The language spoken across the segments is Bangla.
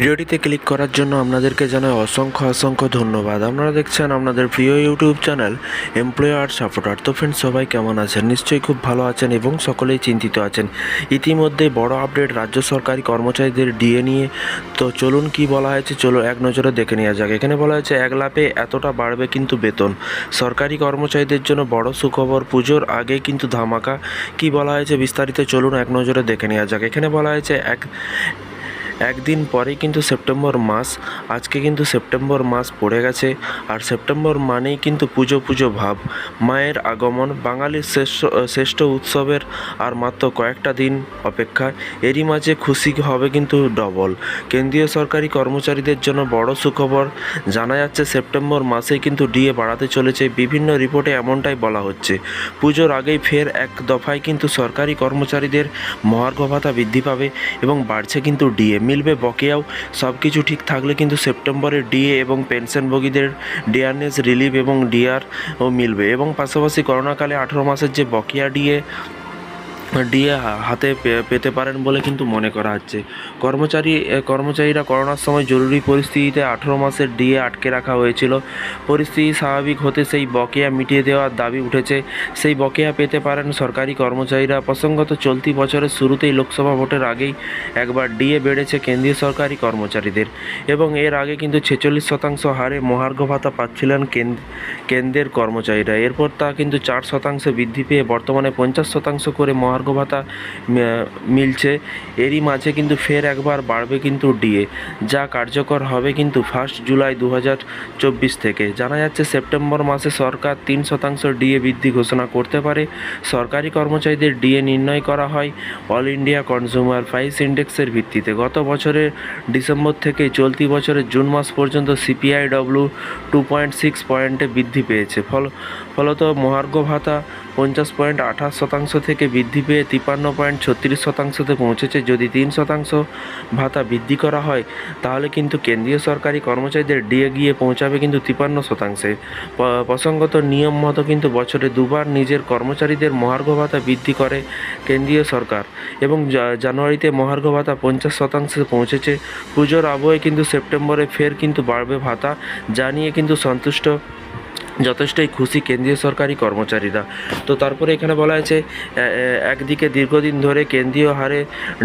ভিডিওটিতে ক্লিক করার জন্য আপনাদেরকে জানাই অসংখ্য অসংখ্য ধন্যবাদ। আপনারা দেখছেন আপনাদের প্রিয় ইউটিউব চ্যানেল এমপ্লয়ার সাপোর্টার তো ফ্রেন্ডস সবাই কেমন আছেন? নিশ্চয়ই খুব ভালো আছেন এবং সকলেই চিন্তিত আছেন। ইতিমধ্যে বড় আপডেট রাজ্য সরকারি কর্মচারীদের ডিএ নিয়ে। তো চলুন কি বলা হয়েছে? চলো এক নজরে দেখে নেওয়া যাক। এখানে বলা হয়েছে, এক লাফে এতটা বাড়বে কিন্তু বেতন। সরকারি কর্মচারীদের জন্য বড় সুখবর, পুজোর আগে কিন্তু ধামাকা। কি বলা হয়েছে বিস্তারিত চলুন এক নজরে দেখে নেওয়া যাক। এখানে বলা হয়েছে, এক একদিন পরেই কিন্তু সেপ্টেম্বর মাস, আজকে কিন্তু সেপ্টেম্বর মাস পড়ে গেছে, আর সেপ্টেম্বর মানেই কিন্তু পুজো পুজো ভাব। মায়ের আগমন বাঙালির শ্রেষ্ঠ শ্রেষ্ঠ উৎসবের আর মাত্র কয়েকটা দিন অপেক্ষা এরই মাঝে খুশি হবে কিন্তু ডবল। কেন্দ্রীয় সরকারি কর্মচারীদের জন্য বড় সুখবর, জানা যাচ্ছে সেপ্টেম্বর মাসেই কিন্তু ডিএ বাড়াতে চলেছে, বিভিন্ন রিপোর্টে এমনটাই বলা হচ্ছে। পুজোর আগেই ফের এক দফায় কিন্তু সরকারি কর্মচারীদের মহার্ঘ ভাতা বৃদ্ধি পাবে এবং বাড়ছে কিন্তু ডিএ। মিলবে, বকেয়াও সব কিছু ঠিক থাকলে কিন্তু সেপ্টেম্বরে ডিএ এবং পেনশনভোগীদের ডিআরনেস রিলিফ এবং ডিআর ও মিলবে। এবং পাশাপাশি করোনাকালে আঠেরো মাসের যে বকেয়া ডিএ ডিএ হাতে পেতে পারেন বলে কিন্তু মনে করা হচ্ছে। কর্মচারী কর্মচারীরা করোনার সময় জরুরি পরিস্থিতিতে আঠেরো মাসের ডিএ আটকে রাখা হয়েছিল। পরিস্থিতি স্বাভাবিক হতে সেই বকেয়া মিটিয়ে দেওয়ার দাবি উঠেছে। সেই বকেয়া পেতে পারেন সরকারি কর্মচারীরা। প্রসঙ্গত, চলতি বছরের শুরুতেই লোকসভা ভোটের আগেই একবার ডিএ বেড়েছে কেন্দ্রীয় সরকারি কর্মচারীদের এবং এর আগে কিন্তু ছেচল্লিশ শতাংশ হারে মহার্ঘ ভাতা পাচ্ছিলেন কেন- কেন্দ্রের কর্মচারীরা। এরপর তা কিন্তু চার শতাংশ বৃদ্ধি পেয়ে বর্তমানে পঞ্চাশ শতাংশ করে মহার্ঘ ভাতা মি- মিলছে। এরই মাঝে কিন্তু ফের একবার বাড়বে কিন্তু ডিএ। যা কার্যকর হবে কিন্তু ফার্স্ট জুলাই দু থেকে। জানা যাচ্ছে, সেপ্টেম্বর মাসে সরকার তিন শতাংশ ডিএ বৃদ্ধি ঘোষণা করতে পারে। সরকারি কর্মচারীদের ডিএ নির্ণয় করা হয় অল ইন্ডিয়া কনজিউমার প্রাইস ইন্ডেক্সের ভিত্তিতে। গত বছরের ডিসেম্বর থেকে চলতি বছরের জুন মাস পর্যন্ত CPI W two point six পয়েন্টে বৃদ্ধি পেয়েছে। ফল, ফলত মহার্ঘ ভাতা পঞ্চাশ পয়েন্ট আঠাশ শতাংশ থেকে বৃদ্ধি পেয়ে তিপ্পান্ন পয়েন্ট ছত্রিশ শতাংশতে পৌঁছেছে। যদি তিন শতাংশ ভাতা বৃদ্ধি করা হয়, তাহলে কিন্তু কেন্দ্রীয় সরকারি কর্মচারীদের ডিএ গিয়ে পৌঁছাবে কিন্তু তিপ্পান্ন শতাংশে। প্রসঙ্গত নিয়ম মতো কিন্তু বছরে দুবার নিজের কর্মচারীদের মহার্ঘ ভাতা বৃদ্ধি করে কেন্দ্রীয় সরকার এবং জানুয়ারিতে মহার্ঘ ভাতা পঞ্চাশ শতাংশে পৌঁছেছে। পুজোর আবহে কিন্তু সেপ্টেম্বরে ফের কিন্তু বাড়বে ভাতা, যা নিয়ে কিন্তু সন্তুষ্ট যথেষ্টই খুশি কেন্দ্রীয় সরকারি কর্মচারীরা। তো তারপরে এখানে বলা হয়েছে একদিকে দীর্ঘদিন ধরে কেন্দ্রীয় হারে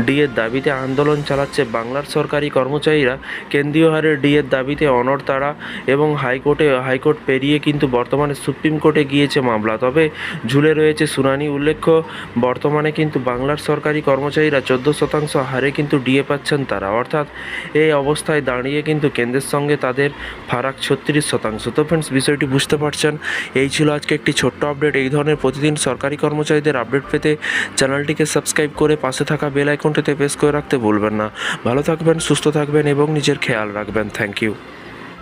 ডিএর দাবিতে আন্দোলন চালাচ্ছে বাংলার সরকারি কর্মচারীরা। কেন্দ্রীয় হারে ডিএর দাবিতে অনড় তারা এবং হাইকোর্টে, হাইকোর্ট পেরিয়ে কিন্তু বর্তমানে সুপ্রিম কোর্টে গিয়েছে মামলা। তবে ঝুলে রয়েছে শুনানি উল্লেখ্য, বর্তমানে কিন্তু বাংলার সরকারি কর্মচারীরা চোদ্দ শতাংশ হারে কিন্তু ডিএ পাচ্ছেন তারা। অর্থাৎ এই অবস্থায় দাঁড়িয়ে কিন্তু কেন্দ্রের সঙ্গে তাদের ফারাক ছত্রিশ শতাংশ। তো ফ্রেন্ডস বিষয়টি বুঝতে পারছেন এই ছিল আজকে একটি ছোট্ট আপডেট এই ধরনের প্রতিদিন সরকারি কর্মচারীদের আপডেট পেতে চ্যানেলটিকে সাবস্ক্রাইব করে পাশে থাকা বেল আইকনটিতে প্রেস করে রাখতে ভুলবেন না। ভালো থাকবেন, সুস্থ থাকবেন এবং নিজের খেয়াল রাখবেন। Thank you